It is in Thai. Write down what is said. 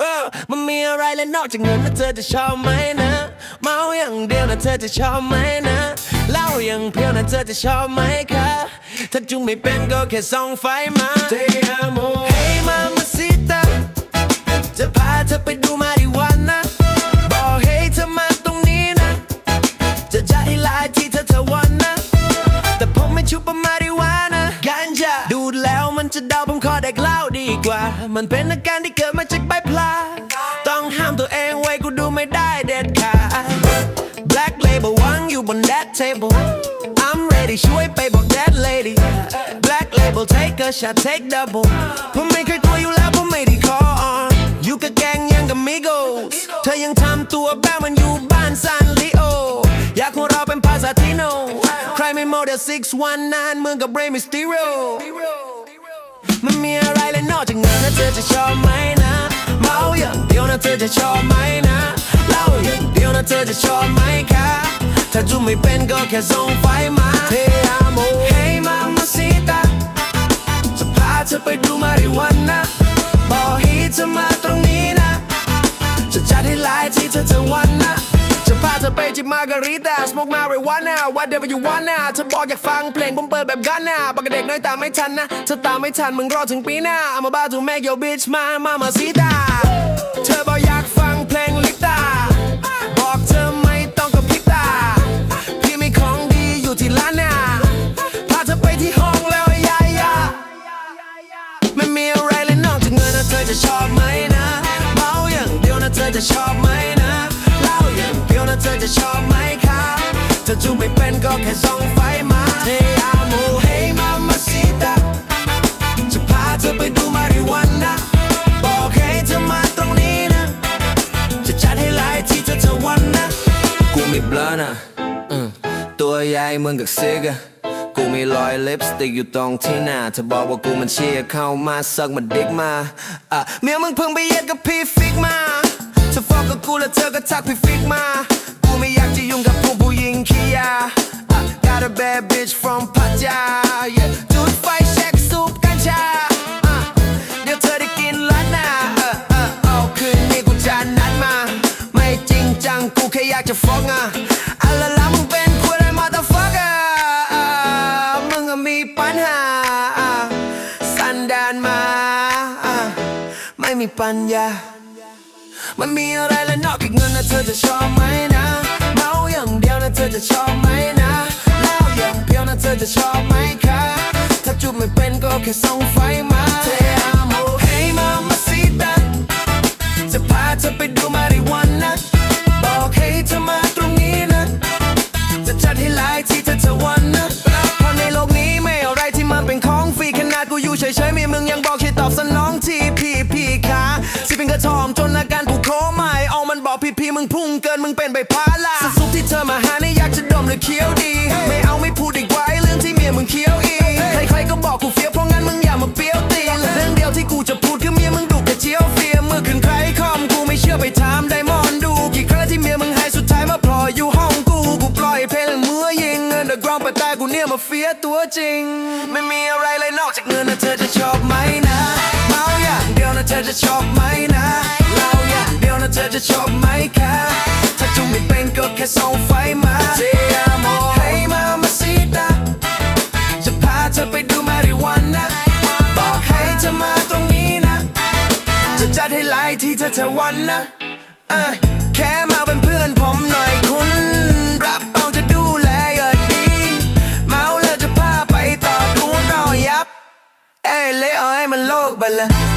เออมันมีอะไรและนอกจากเงินนะเธอจะชอบไหมนะ เมาอย่างเดียวนะเธอจะชอบไหมนะเหล้าอย่างเพียวนะเธอจะชอบไหมคะถ้าจุงไม่เป็นก็แค่ส่องไฟมา Te amo Hey mamacita จะพาเธอไปดูมาริวานะ บอกให้เธอมาตรงนี้นะ จะจัดให้หลายที่เธอเธอวันนะ แต่ผมไม่ชุบประมาริวานะกันจะดูดแล้ว มันจะเดาผมขอเด็กเหล้าดีกว่า มันเป็นอาการที่เกิดมาจากใบพลาต้องห้ามตัวเองไว้กูดูไม่ได้เด็ดขาด Black label วางอยู่บน that table I'm ready ช่วยไปบอก that lady Black label take a shot take double ผมไม่เคยกลัวอยู่แล้วผมไม่ได้ขอ on อยู่กับแกงยังกับ Migos เธอยังทำตัวแบบมันอยู่บ้านซานลิโออยากของเราเป็นภาษาทิโนใครไม่โมเดล619เมืองกับเบร มิสติโรมันมีอะไรเลยนอกจากเงินนะเธอจะชอบไหมนะเมาอย่างเดียวนะเธอจะชอบไหมนะเหล้าอย่างเดียวนะเธอจะชอบไหมคะถ้าจูไม่เป็นก็แค่ส่งไฟมาเทอาโม Hey mamacita จะพาเธอไปดูมาริวันนะบอกให้เธอมาตรงนี้นะจะจัดให้หลายที่เธอเธอวันนะจะ จิบมาการิตา smoke marijuana whatever you wanna เธอบอกอยากฟังเพลงผมเปิดแบบกันนาปากเด็กน้อยตามไม่ทันนะเธอตามไม่ทันมึงรอถึงปีหน้า I'm about to make your bitch my mama sita จะชอบไหมคะถ้าจูไม่เป็นก็แค่ส่องไฟมาเทอาโมเฮมามาซิตาจะพาเธอไปดูมาริวันนะบอกให้เธอมาตรงนี้นะ จะจัดให้หลายที่เธอเธอวันนะ กูมีบลันะอืมตัวใหญ่เหมือนกับซิกอะกูมีรอยลิปสติกอยู่ตรงที่หน้าเธอบอกว่ากูมันเชียร์เข้ามาสักมาดิกมาอะเมียมึงเพิ่งไปเย็ดกับพี่ฟิกมาเธอฟอกกับกูแล้วเธอก็ทักพี่ฟิกมากู ไม่อยากจะยุ่งกับพวกผู้หญิงขี้ยาอะ Got a bad bitch from พัทยา yeah จุดไฟแช็กสูบกัญชา เดี๋ยวเธอได้กินล้านนาเอาคืนนี้กูจะนัดมา ไม่จริงจังกูแค่อยากจะฟ้องอะอะละละมึงเป็นคนไอ้ motherfucker อะมึงอะมีปัญหา สันดานมา ไม่มีปัญญา มันมีอะไรและนอกจากเงินนะเธอจะชอบไหมนะ เมาอย่างเดียวนะเธอจะชอบไหมนะเหล้าอย่างเพียวนะเธอจะชอบไหมคะ ถ้าจูบไม่เป็นก็แค่ส่องไฟมาเทอาโม Hey mamacita จะพาเธอไปดูมาริวันนะบอกให้เธอมาตรงนี้นะ จะจัดให้หลายที่เธอเธอวันนะเพราะในโลกนี้ไม่อะไรที่มันเป็นของฟรีขนาดกูอยู่เฉยๆมีมึงยังบอกให้ตอบสนองทีพี่พี่ขาสิเป็นกระทอมจ มึงพุ่งเกินมึงเป็นใบพาลาสซุปที่เธอมาหานี่อยากจะดมหรือเคี้ยวดี ไม่เอาไม่พูดอีกไว้เรื่องที่เมียมึงเคี้ยวอีกใครๆก็บอกกูเฟี้ยวเพราะงั้นมึงอย่ามาเปี้ยวตีนเรื่องเดียวที่กูจะพูดคือเมียมึงดุแต่เจียวเฟียมือขึ้นใครคอมกูไม่เชื่อไปถามไดมอนด์ดูกี่ครั้งที่เมียมึงหายสุดท้ายมาพลอยอยู่ห้องกูกูปล่อยเพลงเมื่อยิงเงินเดอะกรองไปตายกูเนี่ยมาเฟียตัวจริง ไม่มีอะไรเลยนอกจากเงินนะเธอจะชอบไหมนะเมาอย่างเดียวนะเธอจะชอบไหม ค่ส่องไฟมาเทียมให้มามาซิตาจะพาเธอไปดูมาริวันนะบอกให้เธอมาตรงนี้นะ จะจัดให้หลายที่เธอเธอวันนะเอ้ยแค่มาเป็นเพื่อนผมหน่อยคุณรับเอาจะดูแลอย่างดี เมาแล้วจะพาไปต่อดูนรอยับ เอ้ยเละเอาให้มันโลกไปเลย